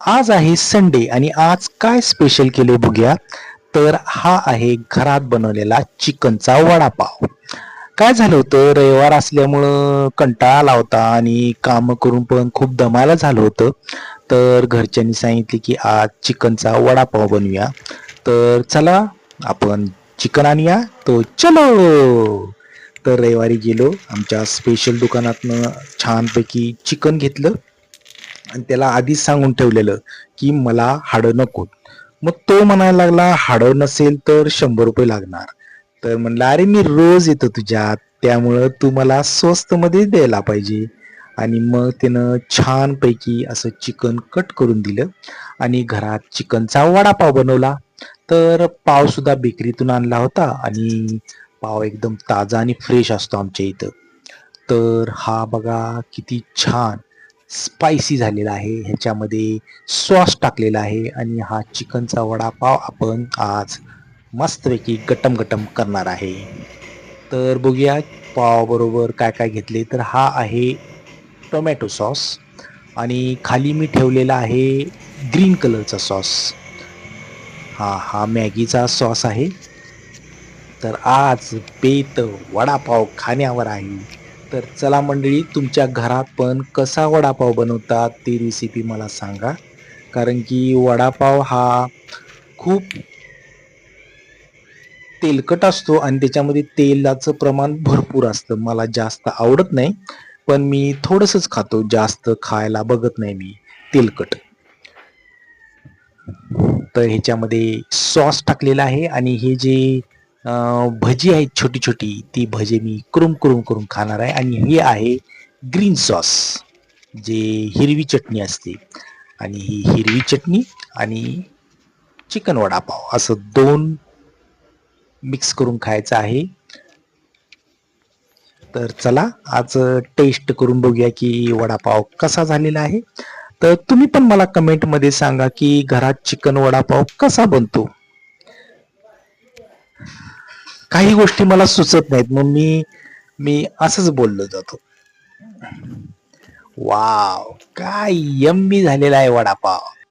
आज आहे संडे आणि आज काय स्पेशल केले बघूया. तर हा आहे घरात बनवलेला चिकनचा वडापाव. काय झालं होतं? रविवार असल्यामुळं कंटाळा आला होता आणि कामं करून पण खूप दमायला झालं होतं. तर घरच्यांनी सांगितले की आज चिकनचा वडापाव बनवूया. तर चला आपण चिकन आणूया. तो चलो! तर रविवारी गेलो. आमच्या स्पेशल दुकानातनं छानपैकी चिकन घेतलं. आणि त्याला आधीच सांगून ठेवलेलं की मला हाडं नको. मग तो म्हणायला लागला हाडं नसेल तर शंभर रुपये लागणार. तर म्हणलं अरे मी रोज येतो तुझ्यात त्यामुळं तू मला स्वस्त मध्ये द्यायला पाहिजे. आणि मग त्यानं छानपैकी असं चिकन कट करून दिलं आणि घरात चिकनचा वडापाव बनवला. तर पाव सुद्धा बेकरीतून आणला होता आणि पाव एकदम ताजा आणि फ्रेश असतो आमच्या इथं. तर हा बघा किती छान. स्पायसी झालेला आहे. ह्याच्यामध्ये सॉस टाकलेला आहे आणि हा चिकनचा वडापाव आपण आज मस्तपैकी गटम गटम करणार आहे. तर बघूया पावाबरोबर काय काय घेतले. तर हा आहे टोमॅटो सॉस आणि खाली मी ठेवलेला आहे ग्रीन कलरचा सॉस हा हा मॅगीचा सॉस आहे. तर आज बेत वडापाव खाण्यावर आहे. तर चला मंडळी तुमच्या घरात पण कसा वडापाव बनवतात ती रेसिपी मला सांगा. कारण की वडापाव हा खूप तेलकट असतो आणि त्याच्यामध्ये तेलाचं प्रमाण भरपूर असतं. मला जास्त आवडत नाही पण मी थोडंसंच खातो. जास्त खायला बघत नाही मी तेलकट. तर ह्याच्यामध्ये सॉस टाकलेला आहे आणि हे जे भजी आहेत छोटी छोटी ती भजे मी कुरुम कुरुम करून खाणार आहे. आणि हे आहे ग्रीन सॉस जे हिरवी चटणी असते. आणि ही हिरवी चटणी आणि चिकन वडापाव असं दोन मिक्स करून खायचं आहे. तर चला आज टेस्ट करून बघूया की वडापाव कसा झालेला आहे. तर तुम्ही पण मला कमेंटमध्ये सांगा की घरात चिकन वडापाव कसा बनतो? काही गोष्टी मला सुचत नाहीत. मग मी मी असंच बोललो जातो. वाव काय यम्मी झालेला आहे वडापाव.